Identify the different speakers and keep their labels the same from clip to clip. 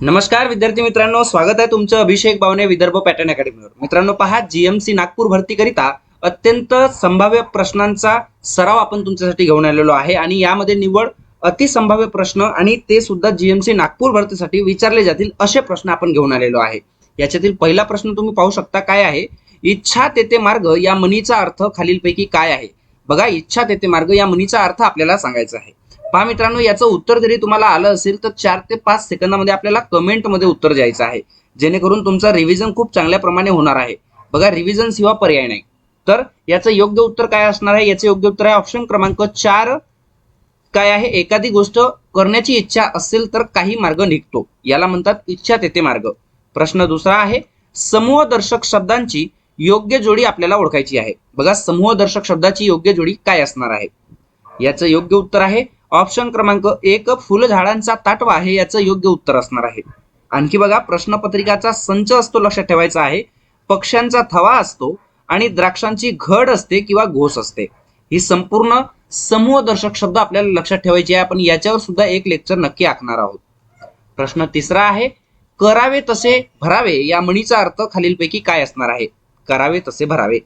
Speaker 1: नमस्कार विद्यार्थी मित्रांनो. स्वागत आहे तुमचं अभिषेक बावने विदर्भ पॅटर्न अकॅडमीवर. मित्रांनो पहा जीएमसी नागपूर भरतीकरिता अत्यंत संभाव्य प्रश्नांचा सराव आपण तुमच्यासाठी घेऊन आलेलो आहे आणि यामध्ये निवड अतिसंभाव्य प्रश्न आणि ते सुद्धा जीएमसी नागपूर भरतीसाठी विचारले जातील असे प्रश्न आपण घेऊन आलेलो आहे. याच्यातील पहिला प्रश्न तुम्ही पाहू शकता काय आहे? इच्छा तेथे मार्ग या म्हणीचा अर्थ खालीलपैकी काय आहे? बघा इच्छा तेथे मार्ग या म्हणीचा अर्थ आपल्याला सांगायचा आहे. पहा मित्रांनो याचं उत्तर जरी तुम्हाला आलं असेल तर चार ते पाच सेकंदामध्ये आपल्याला कमेंटमध्ये उत्तर द्यायचं आहे. जेणेकरून तुमचा रिव्हिजन खूप चांगल्या प्रमाणे होणार आहे. बघा रिव्हिजन शिवाय पर्याय नाही. तर याचं योग्य उत्तर काय असणार आहे? याचे योग्य उत्तर आहे ऑप्शन क्रमांक चार. काय आहे? एखादी गोष्ट करण्याची इच्छा असेल तर काही मार्ग निघतो. याला म्हणतात इच्छा तेथे मार्ग. प्रश्न दुसरा आहे समूह दर्शक शब्दांची योग्य जोडी आपल्याला ओळखायची आहे. बघा समूह दर्शक शब्दाची योग्य जोडी काय असणार आहे? याचं योग्य उत्तर आहे ऑप्शन क्रमांक एक फुलझाडांचा ताटवा आहे याचं योग्य उत्तर असणार आहे. आणखी बघा प्रश्नपत्रिकाचा संच असतो लक्षात ठेवायचा आहे. पक्ष्यांचा थवा असतो आणि द्राक्षांची घड असते किंवा घोस असते. ही संपूर्ण समूह दर्शक शब्द आपल्याला लक्षात ठेवायचे आहे. आपण याच्यावर सुद्धा एक लेक्चर नक्की आखणार आहोत. प्रश्न तिसरा आहे करावे तसे भरावे या म्हणीचा अर्थ खालीलपैकी काय असणार आहे? करावे तसे भरावे.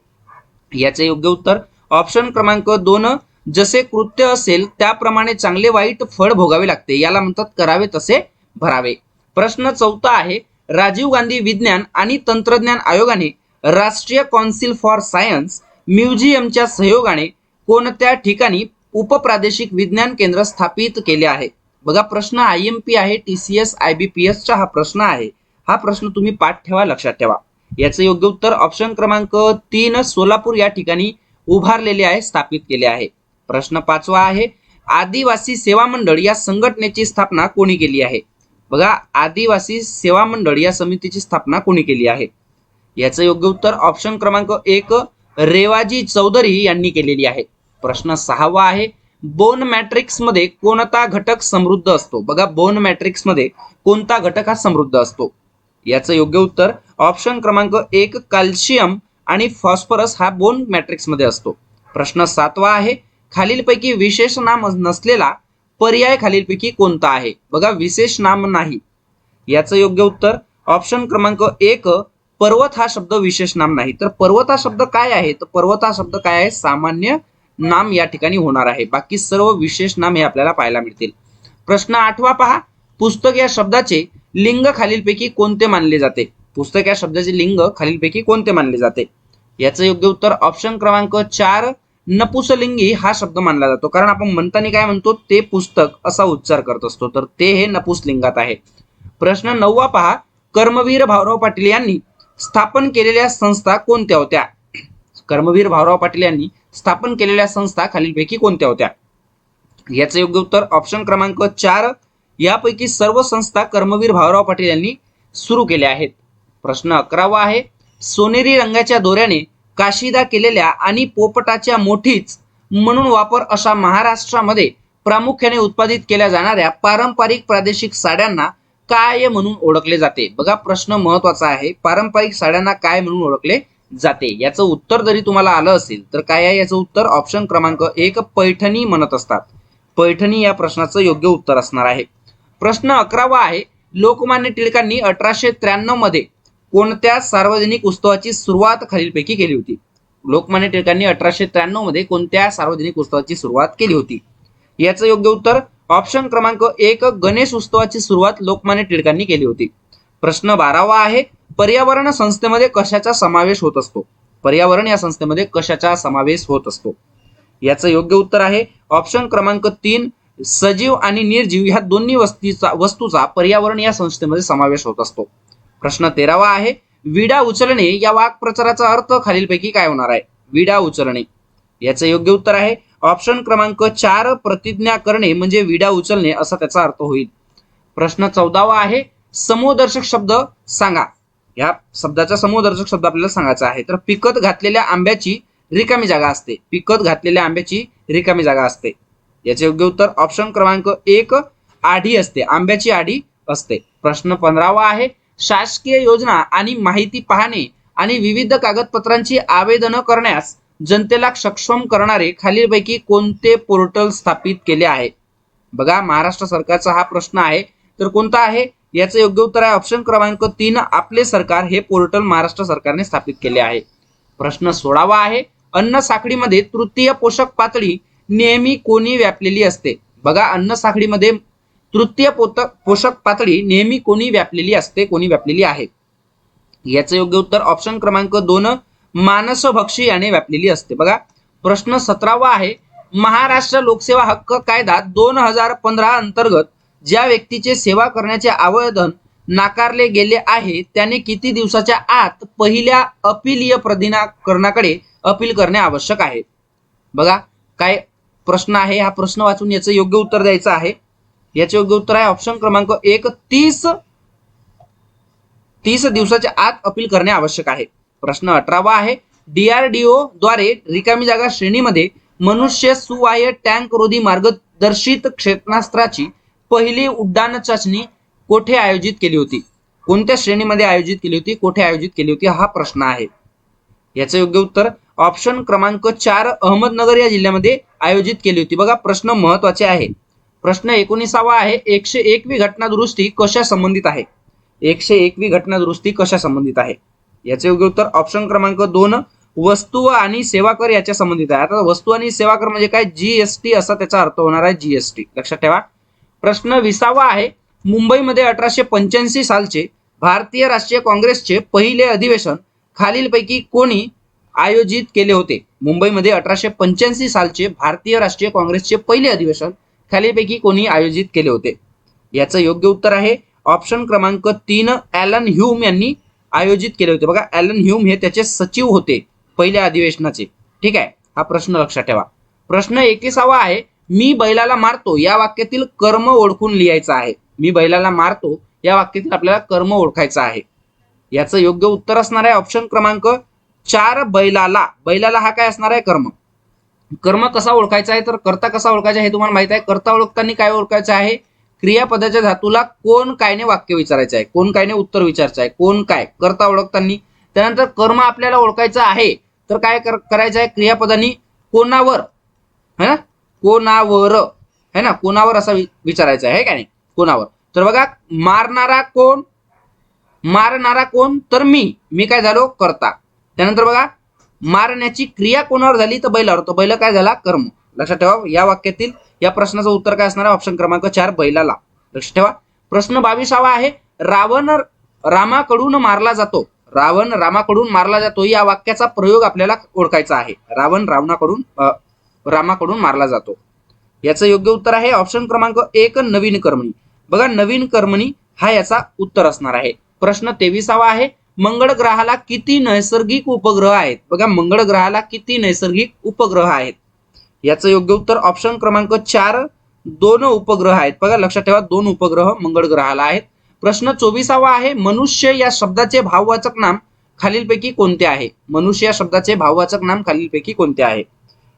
Speaker 1: याचे योग्य उत्तर ऑप्शन क्रमांक दोन जसे कृत्य असेल त्याप्रमाणे चांगले वाईट फळ भोगावे लागते. याला म्हणतात करावे तसे भरावे. प्रश्न चौथा आहे राजीव गांधी विज्ञान आणि तंत्रज्ञान आयोगाने राष्ट्रीय कौन्सिल फॉर सायन्स म्युझियमच्या सहयोगाने कोणत्या ठिकाणी उपप्रादेशिक विज्ञान केंद्र स्थापित केले आहे? बघा प्रश्न आय एम पी आहे T C S I B P एसचा हा प्रश्न आहे. हा प्रश्न तुम्ही पाठ ठेवा लक्षात ठेवा. याचं योग्य उत्तर ऑप्शन क्रमांक तीन सोलापूर या ठिकाणी उभारलेले आहे स्थापित केले आहे. प्रश्न पाचवा आहे आदिवासी सेवा मंडळ या संघटनेची स्थापना कोणी केली आहे? बघा आदिवासी सेवा मंडळ या समितीची स्थापना कोणी केली आहे? याचं योग्य उत्तर ऑप्शन क्रमांक एक रेवाजी चौधरी यांनी केलेली आहे. प्रश्न सहावा आहे बोन मॅट्रिक्समध्ये कोणता घटक समृद्ध असतो? बघा बोन मॅट्रिक्समध्ये कोणता घटक हा समृद्ध असतो? याचं योग्य उत्तर ऑप्शन क्रमांक एक कॅल्शियम आणि फॉस्फरस हा बोन मॅट्रिक्समध्ये असतो. प्रश्न सातवा आहे खालीलपैकी विशेष नाम नसलेला पर्याय खालीलपैकी कोणता आहे? बघा विशेष नाम नाही. याचं योग्य उत्तर ऑप्शन क्रमांक एक पर्वत हा शब्द विशेष नाम नाही. तर पर्वत हा शब्द काय आहे? तर पर्वत हा शब्द काय आहे? सामान्य नाम या ठिकाणी होणार आहे. बाकी सर्व विशेष नाम हे आपल्याला पाहायला मिळतील. प्रश्न आठवा पहा. पुस्तक या शब्दाचे लिंग खालीलपैकी कोणते मानले जाते? पुस्तक या शब्दाचे लिंग खालीलपैकी कोणते मानले जाते? याचं योग्य उत्तर ऑप्शन क्रमांक चार नपुसलिंगी हा शब्द मानला जातो. कारण आपण म्हणताना काय म्हणतो ते पुस्तक असा उच्चार करत असतो. तर ते हे नपुसलिंगात आहे. प्रश्न नववा पहा. कर्मवीर भाऊराव पाटील यांनी स्थापन केलेल्या संस्था कोणत्या होत्या? कर्मवीर भाऊराव पाटील यांनी स्थापन केलेल्या संस्था खालीलपैकी कोणत्या होत्या? याचं योग्य उत्तर ऑप्शन क्रमांक चार. यापैकी सर्व संस्था कर्मवीर भाऊराव पाटील यांनी सुरू केल्या आहेत. प्रश्न अकरावा आहे. सोनेरी रंगाच्या दोऱ्याने काशिदा केलेल्या आणि पोपटाच्या मोठीच म्हणून वापर अशा महाराष्ट्रामध्ये प्रामुख्याने उत्पादित केल्या जाणाऱ्या पारंपरिक प्रादेशिक साड्यांना काय म्हणून ओळखले जाते? बघा प्रश्न महत्त्वाचा आहे. पारंपरिक साड्यांना काय म्हणून ओळखले जाते? याचं उत्तर जरी तुम्हाला आलं असेल तर काय आहे याचं उत्तर? ऑप्शन क्रमांक एक पैठणी म्हणत असतात. पैठणी या प्रश्नाचं योग्य उत्तर असणार आहे. प्रश्न अकरावा आहे. लोकमान्य टिळकांनी अठराशे त्र्याण्णवमध्ये कोणत्या सार्वजनिक उत्सवाची सुरुवात खालीलपैकी केली होती? लोकमान्य टिळकांनी अठराशे त्र्याण्णवमध्ये कोणत्या सार्वजनिक उत्सवाची सुरुवात केली होती? याचं योग्य उत्तर ऑप्शन क्रमांक एक गणेश उत्सवाची सुरुवात लोकमान्य टिळकांनी केली होती. प्रश्न बारावा आहे पर्यावरण संस्थेमध्ये कशाचा समावेश होत असतो? पर्यावरण या संस्थेमध्ये कशाचा समावेश होत असतो? याचं योग्य उत्तर आहे ऑप्शन क्रमांक तीन सजीव आणि निर्जीव ह्या दोन्ही वस्तीचा वस्तूचा पर्यावरण या संस्थेमध्ये समावेश होत असतो. प्रश्न तेरावा आहे विडा उचलणे या वाक्प्रचाराचा अर्थ खालीलपैकी काय होणार आहे? विडा उचलणे. याचं योग्य उत्तर आहे ऑप्शन क्रमांक चार प्रतिज्ञा करणे म्हणजे विडा उचलणे असा त्याचा अर्थ होईल. प्रश्न चौदावा आहे समूहदर्शक शब्द सांगा. या शब्दाचा समूहदर्शक शब्द आपल्याला सांगायचा आहे. तर पिकत घातलेल्या आंब्याची रिकामी जागा असते. पिकत घातलेल्या आंब्याची रिकामी जागा असते. याचे योग्य उत्तर ऑप्शन क्रमांक एक आढी असते. आंब्याची आढी असते. प्रश्न पंधरावा आहे शासकीय योजना आणि माहिती पाहणे आणि विविध कागदपत्रांची आवेदन करण्यास जनतेला सक्षम करणारे खालीलपैकी कोणते पोर्टल स्थापित केले आहे? बघा महाराष्ट्र सरकारचा हा प्रश्न आहे. तर कोणता आहे? याचं योग्य उत्तर आहे ऑप्शन क्रमांक तीन आपले सरकार हे पोर्टल महाराष्ट्र सरकारने स्थापित केले आहे. प्रश्न सोळावा आहे. अन्न साखळीमध्ये तृतीय पोषक पातळी नेहमी कोणी व्यापलेली असते? बघा अन्न साखळीमध्ये तृतीय पोतक पोषक पातळी नेहमी कोणी व्यापलेली असते कोणी व्यापलेली आहे? याचं योग्य उत्तर ऑप्शन क्रमांक दोन मानसभक्षी याने व्यापलेली असते. बघा प्रश्न सतरावा आहे महाराष्ट्र लोकसेवा हक्क कायदा दोन हजार पंधरा अंतर्गत ज्या व्यक्तीचे सेवा करण्याचे आवेदन नाकारले गेले आहे त्याने किती दिवसाच्या आत पहिल्या अपिलीय प्राधिकरणाकडे अपील करणे आवश्यक आहे? बघा काय प्रश्न आहे? हा प्रश्न वाचून याचं योग्य उत्तर द्यायचं आहे. याचे योग्य उत्तर आहे ऑप्शन क्रमांक एक तीस. तीस दिवसाच्या आत अपील करणे आवश्यक आहे. प्रश्न अठरावा आहे डीआरडीओ द्वारे रिकामी जागा श्रेणीमध्ये मनुष्य सुवाह्य टँक रोधी मार्गदर्शित क्षेपणास्त्राची पहिली उड्डाण चाचणी कोठे आयोजित केली होती? कोणत्या श्रेणीमध्ये आयोजित केली होती? कोठे आयोजित केली होती? हा प्रश्न आहे. याचं योग्य उत्तर ऑप्शन क्रमांक चार अहमदनगर या जिल्ह्यामध्ये आयोजित केली होती. बघा प्रश्न महत्त्वाचे आहे. प्रश्न एकोणीसावा आहे एकशे एकवी घटना दुरुस्ती कशा संबंधित आहे? एकशे एकवी घटना दुरुस्ती कशा संबंधित आहे? याचे योग्य उत्तर ऑप्शन क्रमांक दोन वस्तू आणि सेवा कर याच्या संबंधित आहे. आता वस्तू आणि सेवा कर म्हणजे काय? जीएसटी असा त्याचा अर्थ होणार आहे जीएसटी लक्षात ठेवा. प्रश्न विसावा आहे मुंबईमध्ये अठराशे पंच्याऐंशी सालचे भारतीय राष्ट्रीय काँग्रेसचे पहिले अधिवेशन खालीलपैकी कोणी आयोजित केले होते? मुंबईमध्ये अठराशे पंच्याऐंशी सालचे भारतीय राष्ट्रीय काँग्रेसचे पहिले अधिवेशन खालीपैकी कोणी आयोजित केले होते. याचं योग्य उत्तर आहे ऑप्शन क्रमांक तीन ॲलन ह्यूम यांनी आयोजित केले होते. बघा ॲलन ह्यूम हे त्याचे सचिव होते पहिल्या अधिवेशनाचे. ठीक आहे हा प्रश्न लक्षात ठेवा. प्रश्न एकविसावा आहे मी बैलाला मारतो या वाक्यातील कर्म ओळखून लिहायचं आहे. मी बैलाला मारतो या वाक्यातील आपल्याला कर्म ओळखायचं आहे. याचं योग्य उत्तर असणार आहे ऑप्शन क्रमांक चार बैलाला. बैलाला हा काय असणार आहे? कर्म. कर्म कसा ओळखायचा आहे तर कर्ता कसा ओळखायचा हे तुम्हाला माहीत आहे. कर्ता ओळखताना काय ओळखायचं आहे? क्रियापदाच्या धातूला कोण कायने वाक्य विचारायचं आहे? कोण कायने उत्तर विचारायचं आहे? कोण काय? कर्ता ओळखताना. त्यानंतर कर्म आपल्याला ओळखायचं आहे तर काय करायचं आहे? क्रियापदानी कोणावर? है ना? कोणावर? है ना? कोणावर असा विचारायचा विचारायचं आहे काय नाही? कोणावर? तर बघा मारणारा कोण? मारणारा कोण? तर मी. मी काय झालो? करता. त्यानंतर बघा मारण्याची क्रिया कोणावर झाली? तर बैलावर. तो बैल काय झाला? कर्म. लक्षात ठेवा या वाक्यातील या प्रश्नाचं उत्तर काय असणार आहे? ऑप्शन क्रमांक चार बैलाला. लक्षात ठेवा. प्रश्न बावीसावा आहे रावण रामाकडून मारला जातो. रावण रामाकडून मारला जातो. या वाक्याचा प्रयोग आपल्याला ओळखायचा आहे. रावण रावणाकडून रामाकडून मारला जातो. याचं योग्य उत्तर आहे ऑप्शन क्रमांक एक नवीन कर्मणी. बघा नवीन कर्मणी हा याचा उत्तर असणार आहे. प्रश्न तेविसावा आहे मंगळ ग्रहाला किती नैसर्गिक उपग्रह आहेत? बघा मंगळ ग्रहाला किती नैसर्गिक उपग्रह आहेत? याचं योग्य उत्तर ऑप्शन क्रमांक चार दोन उपग्रह आहेत. बघा लक्षात ठेवा दोन उपग्रह मंगळ ग्रहाला आहेत. प्रश्न चोवीसावा आहे मनुष्य या शब्दाचे भाववाचक नाम खालीलपैकी कोणते आहे? मनुष्य या शब्दाचे भाववाचक नाम खालीलपैकी कोणते आहे?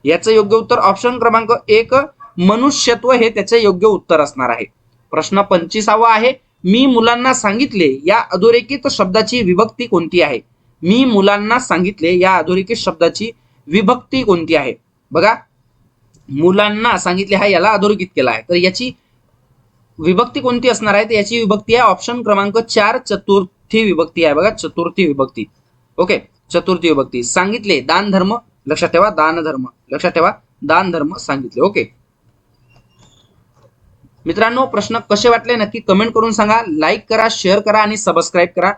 Speaker 1: याचं योग्य उत्तर ऑप्शन क्रमांक एक मनुष्यत्व हे त्याचे योग्य उत्तर असणार आहे. प्रश्न पंचवीसावा आहे मी मुलांना सांगितले या अधोरेखित शब्दाची विभक्ती कोणती आहे? मी मुलांना सांगितले या अधोरेखित शब्दाची विभक्ती कोणती आहे? बघा. मुलांना सांगितले हा याला अधोरेखित केला आहे. तर याची विभक्ती कोणती असणार आहे? तर याची विभक्ती आहे ऑप्शन क्रमांक चार चतुर्थी विभक्ती आहे. बघा चतुर्थी विभक्ती. ओके चतुर्थी विभक्ती. सांगितले दान धर्म लक्षात ठेवा दान धर्म. लक्षात ठेवा दान धर्म सांगितले. ओके. मित्रांनो प्रश्न कसे वाटले नक्की कमेंट करून सांगा. लाईक करा शेअर करा आणि सबस्क्राईब करा.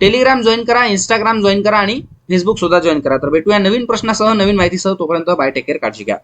Speaker 1: टेलिग्राम जॉईन करा इंस्टाग्राम जॉईन करा आणि फेसबुक सुद्धा जॉईन करा. तर भेटूया नवीन प्रश्नासह नवीन माहितीसह. तोपर्यंत बाय टेक केअर काळजी घ्या.